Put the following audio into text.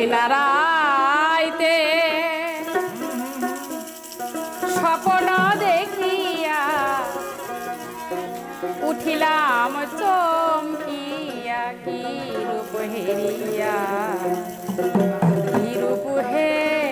নিশিনারাইতে স্বপ্ন দেখিয়া উঠিলাম চমকিয়া কি রূপ হেরিয়া কি রূপ হেরিয়া